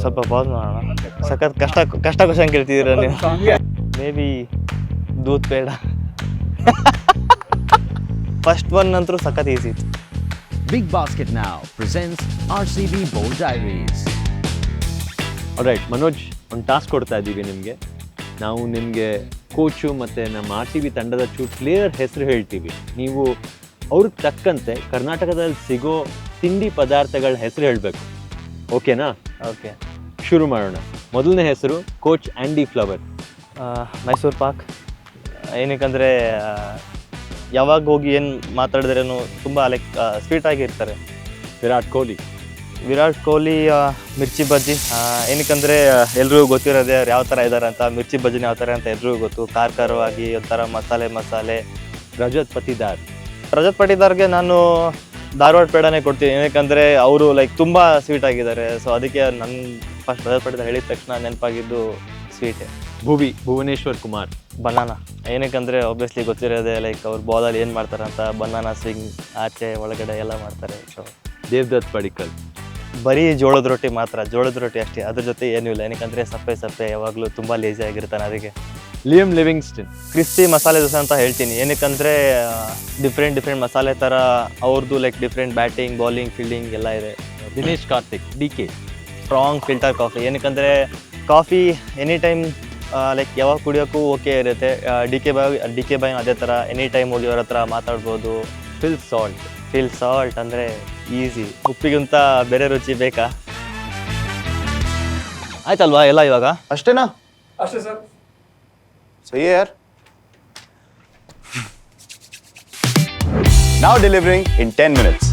ಸ್ವಲ್ಪ ಪಾಸ್ ಮಾಡೋಣ. ಸಖತ್ ಕಷ್ಟ ಕಷ್ಟ ಕ್ವಶನ್ ಕೇಳ್ತಿದ್ದೀರ ನೀವು? ಮೇ ಬಿ ದೂತ್ ಬೇಡ. ಫಸ್ಟ್ ಒನ್ ಅಂತೂ ಸಖತ್ ಈಸಿ ಇತ್ತು. ನಾವ್ presents R C B Bold diaries right Manoj ಒಂದು ಟಾಸ್ಕ್ ಕೊಡ್ತಾ ಇದ್ದೀವಿ ನಿಮಗೆ. ನಾವು ನಿಮಗೆ ಕೋಚು ಮತ್ತು ನಮ್ಮ ಆರ್ ಸಿ ಬಿ ತಂಡದ ಚೂ ಪ್ಲೇಯರ್ ಹೆಸರು ಹೇಳ್ತೀವಿ. ನೀವು ಅವ್ರಿಗೆ ತಕ್ಕಂತೆ ಕರ್ನಾಟಕದಲ್ಲಿ ಸಿಗೋ ತಿಂಡಿ ಪದಾರ್ಥಗಳ ಹೆಸರು ಹೇಳಬೇಕು. ಓಕೆನಾ ಓಕೆ ಶುರು ಮಾಡೋಣ. ಮೊದಲನೇ ಹೆಸರು coach Andy Flower. Mysuru pak. ಏನಕ್ಕಂದರೆ ಯಾವಾಗ ಹೋಗಿ ಏನು ಮಾತಾಡಿದ್ರೇನು ತುಂಬ ಲೈಕ್ ಸ್ವೀಟಾಗಿ ಇರ್ತಾರೆ. ವಿರಾಟ್ ಕೊಹ್ಲಿ. ವಿರಾಟ್ ಕೊಹ್ಲಿ ಮಿರ್ಚಿ ಬಜ್ಜಿ. ಏನಕ್ಕಂದರೆ ಎಲ್ರಿಗೂ ಗೊತ್ತಿರೋದೇ ಅವ್ರು ಯಾವ ಥರ ಇದ್ದಾರೆ ಅಂತ. ಮಿರ್ಚಿ ಬಜ್ಜಿನ ಯಾವ ಥರ ಅಂತ ಎಲ್ರಿಗೂ ಗೊತ್ತು. ಖಾರ ಖಾರವಾಗಿ ಒಂಥರ ಮಸಾಲೆ ಮಸಾಲೆ. ರಜತ್ ಪತಿದಾರ್. ರಜತ್ ಪಟಿದಾರ್ಗೆ ನಾನು ಧಾರವಾಡ ಪೇಡನೇ ಕೊಡ್ತೀನಿ. ಏನಕ್ಕಂದರೆ ಅವರು ಲೈಕ್ ತುಂಬ ಸ್ವೀಟ್ ಆಗಿದ್ದಾರೆ. ಸೊ ಅದಕ್ಕೆ ನನ್ನ ಫಸ್ಟ್ ಧಾರವಾಡ ಪೇಡ ಹೇಳಿದ ತಕ್ಷಣ ನೆನಪಾಗಿದ್ದು ಸ್ವೀಟೇ ಭುವಿ ಭುವನೇಶ್ವರ್ ಕುಮಾರ್. ಬನಾನ. ಏನಕ್ಕಂದರೆ ಆಬ್ವಿಯಸ್ಲಿ ಗೊತ್ತಿರೋದೇ ಲೈಕ್ ಅವ್ರು ಬಾಲಲ್ಲಿ ಏನು ಮಾಡ್ತಾರೆ ಅಂತ ಬನಾನಾ ಸ್ವಿಂಗ್ ಆಚೆ ಒಳಗಡೆ ಎಲ್ಲ ಮಾಡ್ತಾರೆ. ಸೊ ದೇವದತ್ ಪಡಿಕಲ್. ಬರೀ ಜೋಳದ ರೊಟ್ಟಿ ಮಾತ್ರ ಜೋಳದ ರೊಟ್ಟಿ ಅಷ್ಟೇ. ಅದ್ರ ಜೊತೆ ಏನೂ ಇಲ್ಲ. ಏನಕ್ಕಂದರೆ ಸಪ್ಪೆ ಸಪ್ಪೆ ಯಾವಾಗಲೂ ತುಂಬ ಲೇಜಿ ಆಗಿರ್ತಾನೆ ಅದಕ್ಕೆ. Liam Livingston crispy masala dosa ಅಂತ ಹೇಳ್ತೀನಿ. ಏನಕ್ಕಂದ್ರೆ ಡಿಫ್ರೆಂಟ್ ಡಿಫ್ರೆಂಟ್ ಮಸಾಲೆ ಥರ ಅವ್ರದ್ದು like different batting bowling fielding ಎಲ್ಲ ಇದೆ. Dinesh Karthik D K strong filter coffee ಏನಕ್ಕಂದ್ರೆ coffee any time like ಯಾವಾಗ ಕುಡಿಯೋಕ್ಕೂ ಓಕೆ ಇರುತ್ತೆ. D K boy D K boy ಅದೇ ಥರ ಎನಿ ಟೈಮ್ ಹೋಗಿ ಅವ್ರ ಹತ್ರ ಮಾತಾಡ್ಬೋದು. ಫಿಲ್ ಸಾಲ್ಟ್ ಫಿಲ್ ಸಾಲ್ಟ್ ಅಂದರೆ ಈಸಿ ಉಪ್ಪಿಗಿಂತ ಬೇರೆ ರುಚಿ ಬೇಕಾ? ಆಯ್ತಲ್ವಾ ಎಲ್ಲ ಇವಾಗ? ಅಷ್ಟೇನಾ? So here, now delivering in 10 minutes.